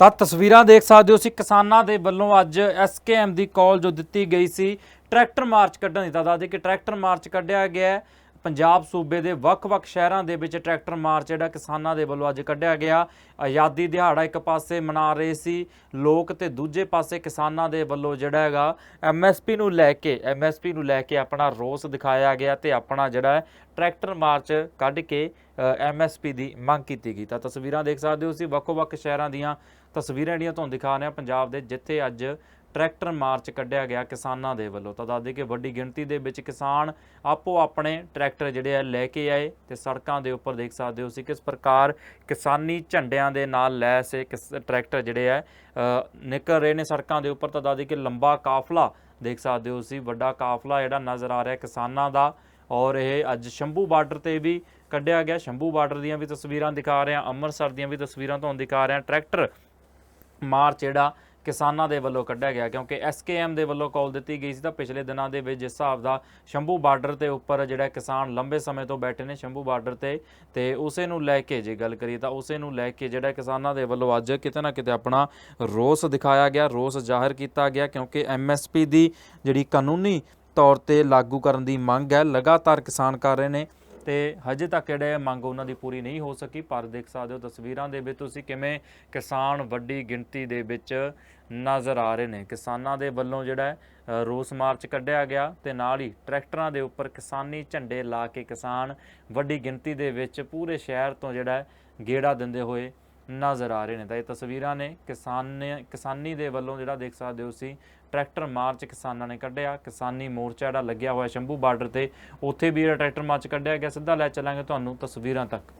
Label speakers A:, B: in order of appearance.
A: ਤਾਂ ਤਸਵੀਰਾਂ ਦੇਖ ਸਕਦੇ ਹੋ ਸੀ ਕਿਸਾਨਾਂ ਦੇ ਵੱਲੋਂ ਅੱਜ ਐਸਕੇਐਮ ਦੀ ਕਾਲ ਜੋ ਦਿੱਤੀ ਗਈ ਸੀ, ਟਰੈਕਟਰ ਮਾਰਚ ਕੱਢਣ ਦੀ, ਤਾਂ ਦੱਸਦੇ ਕਿ ਟਰੈਕਟਰ ਮਾਰਚ ਕੱਢਿਆ ਗਿਆ ਪੰਜਾਬ ਸੂਬੇ ਦੇ ਵੱਖ-ਵੱਖ ਸ਼ਹਿਰਾਂ ਦੇ ਵਿੱਚ ਟਰੈਕਟਰ ਮਾਰਚ ਜਿਹੜਾ ਕਿਸਾਨਾਂ ਦੇ ਵੱਲੋਂ ਅੱਜ ਕੱਢਿਆ ਗਿਆ। ਆਜ਼ਾਦੀ ਦਿਹਾੜਾ ਇੱਕ ਪਾਸੇ ਮਨਾ ਰਹੇ ਸੀ, ਲੋਕ ਤੇ ਦੂਜੇ ਪਾਸੇ ਕਿਸਾਨਾਂ ਦੇ ਵੱਲੋਂ ਜਿਹੜਾ ਹੈਗਾ ਐਮਐਸਪੀ ਨੂੰ ਲੈ ਕੇ ਐਮਐਸਪੀ ਨੂੰ ਲੈ ਕੇ ਆਪਣਾ ਰੋਸ ਦਿਖਾਇਆ ਗਿਆ ਤੇ ਆਪਣਾ ਜਿਹੜਾ ਟਰੈਕਟਰ ਮਾਰਚ ਕੱਢ ਕੇ ਐਮਐਸਪੀ ਦੀ ਮੰਗ ਕੀਤੀ ਗਈ। ਤਾਂ ਤਸਵੀਰਾਂ ਦੇਖ ਸਕਦੇ ਹੋ ਤੁਸੀਂ, ਵੱਖੋ-ਵੱਖ ਸ਼ਹਿਰਾਂ ਦੀਆਂ ਤਸਵੀਰਾਂ ਜਿਹੜੀਆਂ ਤੁਹਾਨੂੰ ਦਿਖਾ ਰਹੇ ਹਾਂ। ਪੰਜਾਬ ਦੇ ਜਿੱਥੇ ਅੱਜ ਟਰੈਕਟਰ ਮਾਰਚ ਕੱਢਿਆ ਗਿਆ ਕਿਸਾਨਾਂ ਦੇ ਵੱਲੋਂ। ਤਾਂ ਦੱਸਦੇ ਕਿ ਵੱਡੀ ਗਿਣਤੀ ਦੇ ਵਿੱਚ ਕਿਸਾਨ ਆਪੋ ਆਪਣੇ ਟਰੈਕਟਰ ਜਿਹੜੇ ਆ ਲੈ ਕੇ ਆਏ ਤੇ ਸੜਕਾਂ ਦੇ ਉੱਪਰ ਦੇਖ ਸਕਦੇ ਹੋ ਸੀ ਕਿਸ ਪ੍ਰਕਾਰ ਕਿਸਾਨੀ ਝੰਡਿਆਂ ਦੇ ਨਾਲ ਲੈਸ ਇਹ ਕਿਸ ਟਰੈਕਟਰ ਜਿਹੜੇ ਆ ਨਿਕਲ ਰਹੇ ਨੇ ਸੜਕਾਂ ਦੇ ਉੱਪਰ। ਤਾਂ ਦੱਸਦੇ ਕਿ ਲੰਬਾ ਕਾਫਲਾ ਦੇਖ ਸਕਦੇ ਹੋ ਸੀ ਵੱਡਾ ਕਾਫਲਾ ਜਿਹੜਾ ਨਜ਼ਰ ਆ ਰਿਹਾ ਕਿਸਾਨਾਂ ਦਾ। ਔਰ ਇਹ ਅੱਜ ਸ਼ੰਭੂ ਬਾਰਡਰ ਤੇ ਵੀ ਕੱਢਿਆ ਗਿਆ। ਸ਼ੰਭੂ ਬਾਰਡਰ ਦੀਆਂ ਵੀ ਤਸਵੀਰਾਂ ਦਿਖਾ ਰਹੇ ਹਾਂ ਅੰਮ੍ਰਿਤਸਰ ਦੀਆਂ ਵੀ ਤਸਵੀਰਾਂ ਤੁਹਾਨੂੰ ਦਿਖਾ ਰਹੇ। ਹਾਂ ਟਰੈਕਟਰ ਮਾਰਚ ਜਿਹੜਾ ਕਿਸਾਨਾਂ ਦੇ ਵੱਲੋਂ ਕੱਢਿਆ ਗਿਆ, ਕਿਉਂਕਿ ਐਸਕੇਐਮ ਦੇ ਵੱਲੋਂ ਕਾਲ ਦਿੱਤੀ ਗਈ ਸੀ ਤਾਂ ਪਿਛਲੇ ਦਿਨਾਂ ਦੇ ਵਿੱਚ ਜਿਸ ਹਿਸਾਬ ਦਾ ਸ਼ੰਭੂ ਬਾਰਡਰ ਤੇ ਉੱਪਰ ਜਿਹੜਾ ਕਿਸਾਨ ਲੰਬੇ ਸਮੇਂ ਤੋਂ ਬੈਠੇ ਨੇ ਸ਼ੰਭੂ ਬਾਰਡਰ ਤੇ ਤੇ ਉਸੇ ਨੂੰ ਲੈ ਕੇ ਜੇ ਗੱਲ ਕਰੀਏ ਤਾਂ ਉਸੇ ਨੂੰ ਲੈ ਕੇ ਜਿਹੜਾ ਕਿਸਾਨਾਂ ਦੇ ਵੱਲੋਂ ਅੱਜ ਕਿਤੇ ਨਾ ਕਿਤੇ ਆਪਣਾ ਰੋਸ ਦਿਖਾਇਆ ਗਿਆ, ਰੋਸ ਜ਼ਾਹਿਰ ਕੀਤਾ ਗਿਆ, ਕਿਉਂਕਿ ਐਮਐਸਪੀ ਦੀ ਜਿਹੜੀ ਕਾਨੂੰਨੀ ਤੌਰ ਤੇ ਲਾਗੂ ਕਰਨ ਦੀ ਮੰਗ ਹੈ, ਲਗਾਤਾਰ ਕਿਸਾਨ ਕਰ ਰਹੇ ਨੇ। ਤੇ ਹਜੇ ਤੱਕ ਜਿਹੜੇ ਮੰਗ ਉਹਨਾਂ ਦੀ ਪੂਰੀ ਨਹੀਂ ਹੋ ਸਕੀ, ਪਰ ਦੇਖ ਸਕਦੇ ਹੋ ਤਸਵੀਰਾਂ ਦੇ ਵਿੱਚ ਤੁਸੀਂ ਕਿਵੇਂ ਕਿਸਾਨ ਵੱਡੀ ਗਿਣਤੀ ਦੇ ਵਿੱਚ ਨਜ਼ਰ ਆ ਰਹੇ ਨੇ। ਕਿਸਾਨਾਂ ਦੇ ਵੱਲੋਂ ਜਿਹੜਾ ਰੋਸ ਮਾਰਚ ਕੱਢਿਆ ਗਿਆ ਤੇ ਨਾਲ ਹੀ ਟਰੈਕਟਰਾਂ ਦੇ ਉੱਪਰ ਕਿਸਾਨੀ ਝੰਡੇ ਲਾ ਕੇ ਕਿਸਾਨ ਵੱਡੀ ਗਿਣਤੀ ਦੇ ਵਿੱਚ ਪੂਰੇ ਸ਼ਹਿਰ ਤੋਂ ਜਿਹੜਾ, ਗੇੜਾ ਦਿੰਦੇ ਹੋਏ ਨਜ਼ਰ ਆ ਰਹੇ ਨੇ। ਤਾਂ ਇਹ ਤਸਵੀਰਾਂ ਨੇ ਕਿਸਾਨ ਕਿਸਾਨੀ ਦੇ ਵੱਲੋਂ ਜਿਹੜਾ ਦੇਖ ਸਕਦੇ ਹੋ ਸੀ ਟਰੈਕਟਰ ਮਾਰਚ ਕਿਸਾਨਾਂ ਨੇ ਕੱਢਿਆ। ਕਿਸਾਨੀ ਮੋਰਚਾ ਜਿਹੜਾ ਲੱਗਿਆ ਹੋਇਆ ਸ਼ੰਭੂ ਬਾਰਡਰ ਤੇ, ਉੱਥੇ ਵੀ ਜਿਹੜਾ ਟਰੈਕਟਰ ਮਾਰਚ ਕੱਢਿਆ ਗਿਆ, ਸਿੱਧਾ ਲੈ ਚੱਲਾਂਗੇ ਤੁਹਾਨੂੰ ਤਸਵੀਰਾਂ ਤੱਕ।